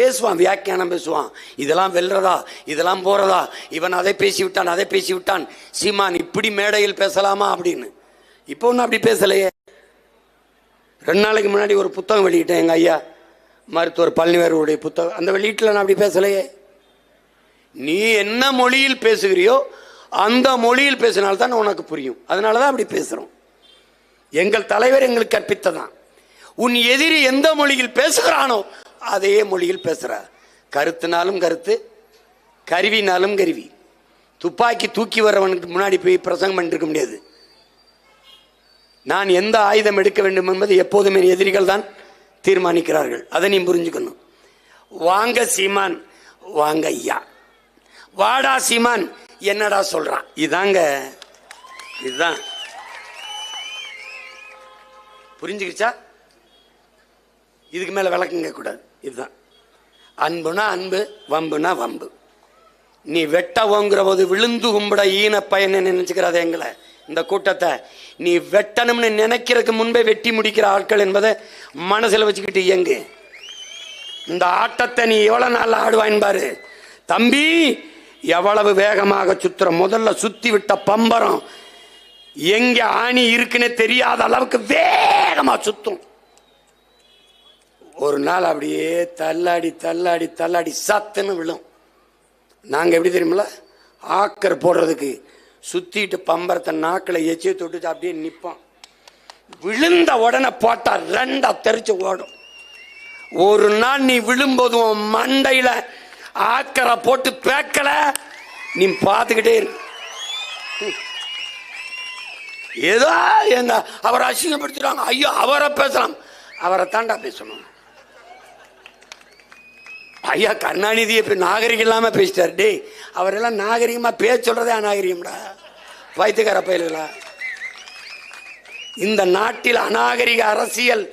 பேசுவான் வியாக்கியானம் பேசுவான். இதெல்லாம் வெல்றதா? இதெல்லாம் போறதா? இவன் அதை பேசி விட்டான் அதை பேசி விட்டான் சீமான் இப்படி மேடையில் பேசலாமா அப்படின்னு. இப்போ ஒன்றும் அப்படி பேசலையே. ரெண்டு நாளைக்கு முன்னாடி ஒரு புத்தகம் வெளியிட்டேன் எங்கள் ஐயா. மருத்துவர் பழனிவேருடைய புத்தகம். அந்த வெளியீட்டில் நான் அப்படி பேசலையே. நீ என்ன மொழியில் பேசுகிறியோ அந்த மொழியில் பேசினால்தான் உனக்கு புரியும். அதனால தான் அப்படி பேசுகிறோம் எங்கள் தலைவர் எங்களுக்கு கற்பித்ததான். உன் எதிரி எந்த மொழியில் பேசுகிறானோ அதே மொழியில் பேசுகிறார் கருத்துனாலும் கருத்து கருவினாலும் கருவி. துப்பாக்கி தூக்கி வர்றவனுக்கு முன்னாடி போய் பிரசங்கம் பண்ணிருக்க முடியாது. நான் எந்த ஆயுதம் எடுக்க வேண்டும் என்பது எப்போதும் என் எதிரிகள் தான் தீர்மானிக்கிறார்கள். அதை நீ புரிஞ்சுக்கணும். வாங்க சீமான் வாங்க ஐயா. வாடா சீமான் என்னடா சொல்றான்? இதாங்க இதுதான். புரிஞ்சுக்கிச்சா? இதுக்கு மேலே விளக்கம் கூடாது இதுதான். அன்புனா அன்பு வம்புனா வம்பு. நீ வெட்ட ஓங்குற போது விழுந்து கும்பிட ஈன பயனை நினைச்சுக்கிறாத எங்களை? இந்த கூட்டத்தை. நீ வெட்டணும்னு நினைக்கிறதுக்கு முன்பே வெட்டி முடிக்கிற ஆட்கள் என்பதை மனசில் வச்சுக்கிட்டு இயங்கு. இந்த ஆட்டத்தை நீ எவ்வளோ நாள் ஆடுவாயின் பாரு தம்பி எவ்வளவு வேகமாக சுத்துற? முதல்ல சுத்தி விட்ட பம்பரம் எங்க ஆணி இருக்குன்னே தெரியாத அளவுக்கு வேகமா சுத்தும். ஒரு நாள் அப்படியே தள்ளாடி தள்ளாடி தள்ளாடி சத்துன்னு விழும். நாங்கள் எப்படி தெரியுமில ஆக்கர் போடுறதுக்கு சுற்றிட்டு பம்பரத்தை நாக்கில் எச்சி தொட்டு அப்படியே நிற்போம் விழுந்த உடனே போட்டால் ரெண்டா தெரிச்சு ஓடும். ஒரு நாள் நீ விழும்போது உன் ஆக்கரை போட்டு பேக்கலை நீ பார்த்துக்கிட்டே ஏதோ என்ன அவரை அசிங்கப்படுத்திடுவாங்க. ஐயோ அவரை பேசலாம். அவரை தாண்டா பேசணும். ஐயா கருணாநிதியை இப்போ நாகரிகம் இல்லாமல் பேசிட்டார். டேய் அவரெல்லாம் நாகரிகமாக பேச சொல்கிறதே அநாகரிகம்டா. பைத்தியக்கார பயில்களா இந்த நாட்டில் அநாகரிக அரசியல்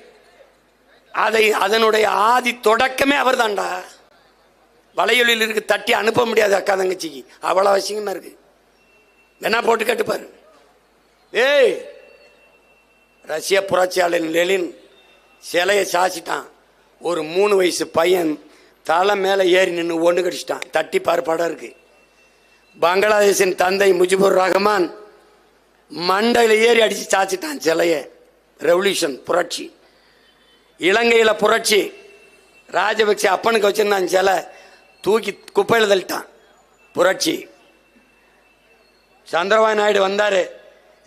அதை அதனுடைய ஆதி தொடக்கமே அவர் தான்டா வளையலில் இருக்கு தட்டி அனுப்ப முடியாது அக்கா தங்கச்சிக்கு. அவ்வளோ அவசியமாக இருக்கு. வேணா போட்டு கேட்டுப்பாரு ஏய் ரஷ்ய புரட்சியாளர் லெலின் சிலையை சாச்சிட்டான். ஒரு மூணு வயசு பையன் தலை மேலே ஏறி நின்று ஒன்று கடிச்சிட்டான். தட்டி பார்ப்பாடாக படம் பங்களாதேஷின் தந்தை முஜிபுர் ரஹ்மான் மண்டையில் ஏறி அடித்து சாச்சிட்டான் சிலையை. ரெவல்யூஷன் புரட்சி. இலங்கையில் புரட்சி. ராஜபக்சே அப்பனுக்கு வச்சுருந்தான் சிலை. தூக்கி குப்பையில் தள்ளிட்டான். புரட்சி. சந்திரபாபு நாயுடு வந்தார்.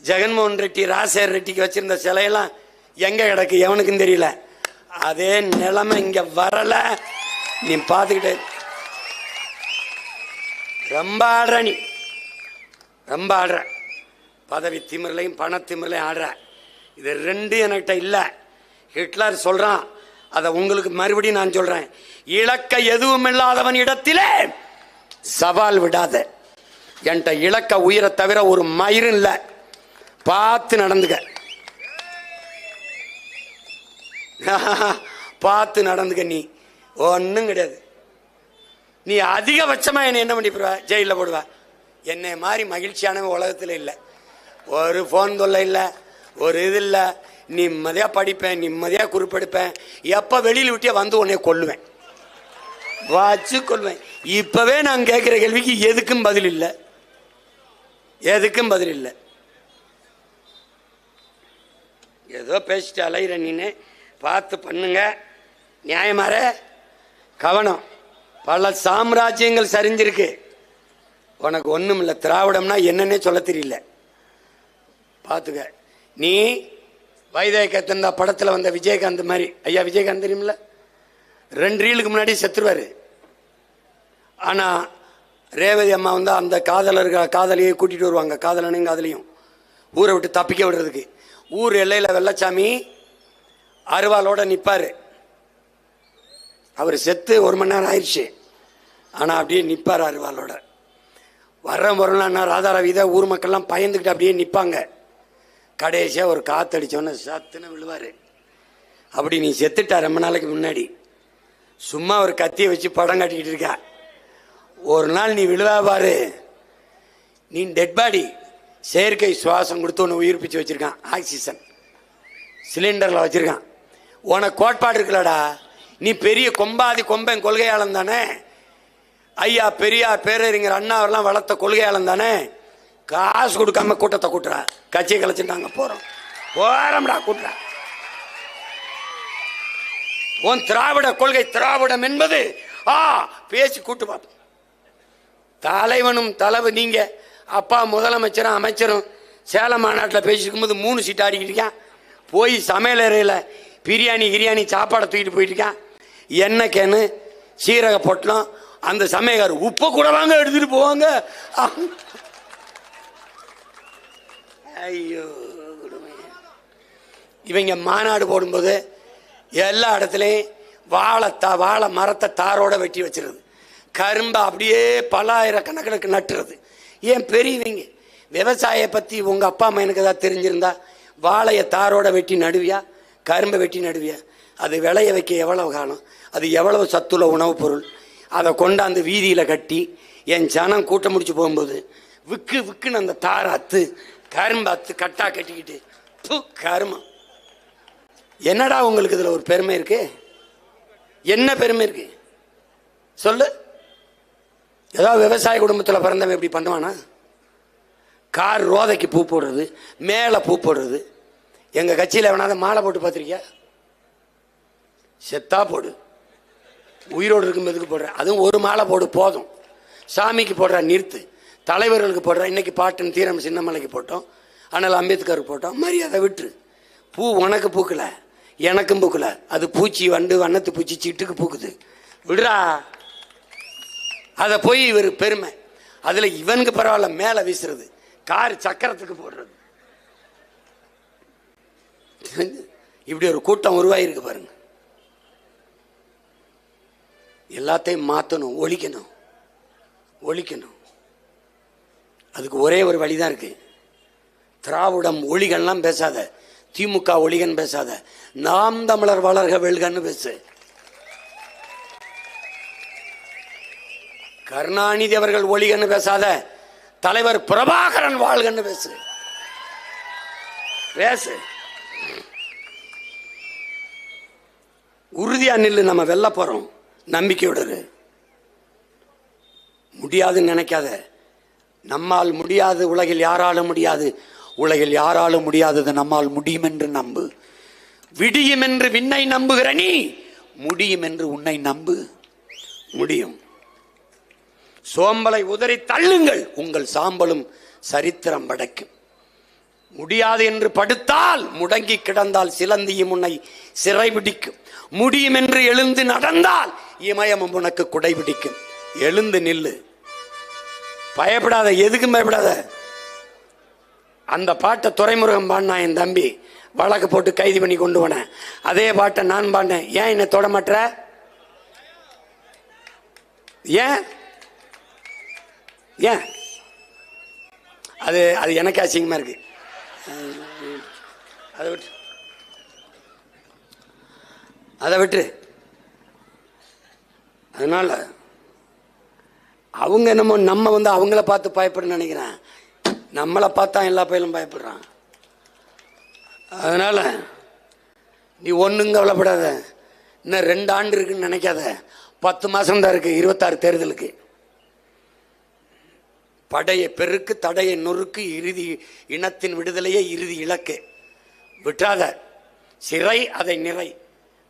ஜெகன்மோகன் ரெட்டி ராசேர் ரெட்டிக்கு வச்சிருந்த சிலையெல்லாம் எங்கே கிடக்கு? எவனுக்கும் தெரியல. அதே நிலைமை இங்கே வரல. நீ பார்த்துக்கிட்டே ரொம்ப ஆடுற நீ. ரொம்ப ஆடுற. பதவி திமிரலையும் பண திமிரலையும் ஆடுற. இது ரெண்டு என்கிட்ட இல்லை. ஹிட்லர் சொல்றான். அதை உங்களுக்கு மறுபடியும் நான் சொல்றேன். இலக்க எதுவும் இல்லாதவன் இடத்திலே சவால் விடாத. என்கிட்ட இலக்க உயிரை தவிர ஒரு மயிரும் இல்லை. பார்த்து நடந்துக்க. பார்த்து நடந்துக்க நீ. ஒன்றும் கிடையாது. நீ அதிகபட்சமாக என்னை என்ன பண்ணி ஜெயிலில் போடுவ. என்னை மாதிரி மகிழ்ச்சியானவன் உலகத்தில் இல்லை. ஒரு ஃபோன் தொல்லை இல்லை. ஒரு இது இல்லை. நிம்மதியாக படிப்பேன் நிம்மதியாக குறிப்பெடுப்பேன். எப்போ வெளியில் விட்டே வந்து உன்னை கொல்லுவேன். வச்சு கொள்வேன் இப்போவே நான் கேட்குற கேள்விக்கு எதுக்கும் பதில் இல்லை. எதுக்கும் பதில் இல்லை. ஏதோ பேசிட்டு அலையிற நீனு. பார்த்து பண்ணுங்க. நியாயமாற கவனம். பல சாம்ராஜ்யங்கள் சரிஞ்சிருக்கு. உனக்கு ஒன்றும் இல்லை. திராவிடம்னா என்னன்னே சொல்ல தெரியல. பார்த்துக்க நீ வைதேகத்தின் படத்தில் வந்த விஜயகாந்த் மாதிரி. ஐயா விஜயகாந்த் தெரியுமில்ல? ரெண்டு ரீலுக்கு முன்னாடி செத்துருவாரு. ஆனால் ரேவதி அம்மா வந்து அந்த காதலர்கள் காதலியை கூட்டிகிட்டு வருவாங்க. காதலனையும் காதலியும். ஊரை விட்டு தப்பிக்க விடுறதுக்கு. ஊர் எல்லையில் வெள்ளச்சாமி அருவாளோட நிற்பார் அவர் செத்து ஒரு மணி நேரம் ஆயிடுச்சு. ஆனால் அப்படியே நிற்பார் அருவாளோட. வர்ற வரலான்னா ராதாரவிதா தான் ஊர் மக்கள்லாம் பயந்துக்கிட்டு அப்படியே நிற்பாங்க கடைசியாக ஒரு காத்தடிச்சோன்னே சத்துன்னு விழுவார். அப்படி நீ செத்துட்டா ரொம்ப நாளைக்கு முன்னாடி. சும்மா ஒரு கத்தியை வச்சு படம் காட்டிக்கிட்டு இருக்கா. ஒரு நாள் நீ விழுவா பாரு. நீ டெட் பாடி செயற்கை சுவாசம் கொடுத்து ஒன்று உயிர்ப்பிச்சு வச்சுருக்கான். ஆக்சிஜன். சிலிண்டரில் வச்சுருக்கான். உனக்கு கோட்பாடு இருக்குல்லடா. நீ பெரிய கொம்பாதி கொம்பன் கொள்கையாளன் தானே? ஐயா பெரியார் பேரறிஞர் அண்ணாவெல்லாம் வளர்த்த கொள்கையாளன் தானே? காசு கொடுக்காம கூட்டத்தை கூட்டுறா. கட்சியை கலைச்சுட்டாங்க போறோம். போறோம்டா கூட்டுறா. உன் திராவிட கொள்கை திராவிடம் என்பது ஆ பேசி கூட்டு பார்ப்போம் தலைவனும் தலைவு நீங்க அப்பா முதலமைச்சரும் அமைச்சரும் சேலம் மாநாட்டில் பேசிக்கும்போது மூணு சீட்டு ஆடிக்கிட்டு இருக்கான். போய் சமையலறையில் பிரியாணி கிரியாணி சாப்பாடை தூக்கிட்டு போயிட்டு இருக்கான். எண்ணெய் கேனு சீரக பொட்டலம் அந்த சமையக்கார் உப்பை கூட வாங்க எடுத்துட்டு போவாங்க. ஐயோ இவங்க மாநாடு போடும்போது எல்லா இடத்துலையும் வாழை வாழை மரத்தை தாரோட வெட்டி வச்சிருது. கரும்பை அப்படியே பல நட்டுறது. ஏன் பெரியவங்க? விவசாய பற்றி உங்கள் அப்பா அம்மா எனக்கு ஏதாவது தெரிஞ்சிருந்தா வாழையை தாரோட வெட்டி நடுவியா? கரும்பை வெட்டி நடுவியா. அது விளைய வைக்க எவ்வளவு காலம்? அது எவ்வளவு சத்துள்ள உணவுப் பொருள்? அதை கொண்டாந்து வீதியில் கட்டி என் ஜனம் கூட்டம் முடிச்சு போகும்போது விக்கு விக்குன்னு அந்த தாரை அத்து கரும்பு அத்து கட்டாக கட்டிக்கிட்டு ப்பு, கருமம் என்னடா உங்களுக்கு இதில் ஒரு பெருமை இருக்கு? என்ன பெருமை இருக்கு? சொல்லு. ஏதாவது விவசாய குடும்பத்தில் பிறந்தவன் இப்படி பண்ணுவானா? கார் ரோதைக்கு பூ போடுறது மேலே பூ போடுறது எங்கள் கட்சியில் எவனாவது மாலை போட்டு பார்த்துருக்கியா? செத்தா போடு. உயிரோடு இருக்கும்போதுக்கு போடுற. அதுவும் ஒரு மாலை போடு போதும். சாமிக்கு போடுற நிறுத்து. தலைவர்களுக்கு போடுற இன்னைக்கு பாட்டன் தீரம் சின்னமலைக்கு போட்டோம். ஆனால் அம்பேத்கருக்கு போட்டோம். மரியாதை விட்டுரு. பூ உனக்கு பூக்கல எனக்கும் பூக்கல. அது பூச்சி வண்டு வண்ணத்து பூச்சி சிட்டுக்கு பூக்குது. விடுறா. அதை போய் இவர் பெருமை. அதில் இவனுக்கு பரவாயில்ல மேலே வீசுறது. கார் சக்கரத்துக்கு போடுறது. இப்படி ஒரு கூட்டம் உருவாயிருக்கு பாருங்க. எல்லாத்தையும் மாற்றணும் ஒழிக்கணும் ஒழிக்கணும். அதுக்கு ஒரே ஒரு வழிதான் இருக்கு. திராவிடம் ஒளிகள்லாம் பேசாத திமுக ஒளிகன் பேசாத நாம் தமிழர் வளர்க வெல்கன்னு பேசு. கருணாநிதி அவர்கள் ஒளிகன்னு பேசாத தலைவர் பிரபாகரன் வாழ்கன்னு பேசு. பேசு. உறுதியா நில்லு நம்ம வெல்ல போறோம். நம்பிக்கையோடு முடியாதுன்னு நினைக்காத. நம்மால் முடியாது உலகில் யாராலும் முடியாது. உலகில் யாராலும் முடியாதது நம்மால் முடியும் என்று நம்பு. விடியும் என்று விண்ணை நம்புகிற நீ முடியும் என்று உன்னை நம்பு. முடியும். சோம்பலை உதறி தள்ளுங்கள். உங்கள் சாம்பலும் சரித்திரம் படைக்கும். முடியாது என்று படுத்தால் முடங்கி கிடந்தால் சிலந்தியும் உன்னை சிறை பிடிக்கும். முடியும் என்று எழுந்து நடந்தால் இமயமும் உனக்கு குடை பிடிக்கும். எழுந்து நில்லு. பயப்படாத எதுக்கும் பயப்படாத. அந்த பாட்டை துறைமுருகம் பாடினா என் தம்பி வழக்கு போட்டு கைது பண்ணி கொண்டு போனேன் அதே பாட்டை நான் பாடினேன். ஏன் என்னை தொட ஏன்? ஏன்? அது அது எனக்கு அசிங்கமா இருக்கு. அதை விட்டு அதை விட்டு அதனால் அவங்க என்னமோ நம்ம வந்து அவங்கள பார்த்து பயப்படணும்னு நினைக்கிறேன். நம்மளை பார்த்தா எல்லா பயிலும் பயப்படுறான். அதனால் நீ ஒன்றும் கவலைப்படாத. இன்னும் ரெண்டு ஆண்டு இருக்குன்னு நினைக்காத. பத்து மாதம்தான் தான் இருபத்தாறு தேர்தலுக்கு. படையை பெருக்கு தடையை நொறுக்கு இறுதி இனத்தின் விடுதலையே இறுதி இலக்கு. விட்டாத சிறை அதை நிறை.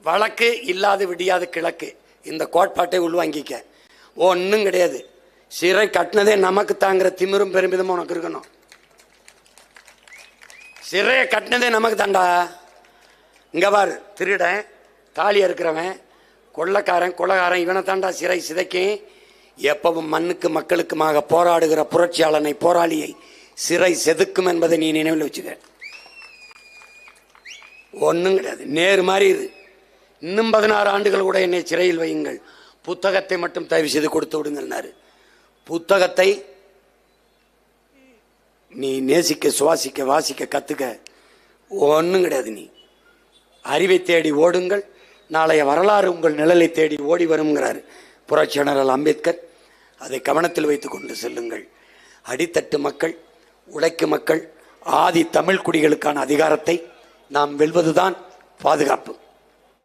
வழக்கு இல்லாது விடியாது கிழக்கு. இந்த கோட்பாட்டை உள்வாங்கிக்க. ஒன்றும் கிடையாது. சிறை கட்டினதே நமக்கு தாங்கிற திமிரும் பெருமிதமும் உனக்கு இருக்கணும். சிறையை கட்டினதே நமக்கு தாண்டா. இங்கே பாரு திருடன் தாலி இருக்கிறவன் கொள்ளக்காரன் குலகாரன் இவனை தாண்டா சிறை சிதைக்கும். எப்பவும் மண்ணுக்கு மக்களுக்குமாக போராடுகிற புரட்சியாளனை போராளியை சிறை செதுக்கும் என்பதை நீ நினைவில் வச்சுக்க. ஒன்றும் கிடையாது. நேரு மாதிரி இன்னும் பதினாறு ஆண்டுகள் கூட என்னை சிறையில் வையுங்கள். புத்தகத்தை மட்டும் தயவு செய்து கொடுத்து விடுங்கள்னாரு புத்தகத்தை நீ நேசிக்க சுவாசிக்க வாசிக்க கற்றுக்க ஒன்றும் கிடையாது நீ. அறிவை தேடி ஓடுங்கள். நாளைய வரலாறு உங்கள் நிழலை தேடி ஓடி வருங்கிறார் புரட்சி ஜெனரல் அம்பேத்கர். அதை கவனத்தில் வைத்து கொண்டு செல்லுங்கள். அடித்தட்டு மக்கள் உழைக்கும் மக்கள் ஆதி தமிழ் குடிகளுக்கான அதிகாரத்தை நாம் வெல்வதுதான் பாதுகாப்பு.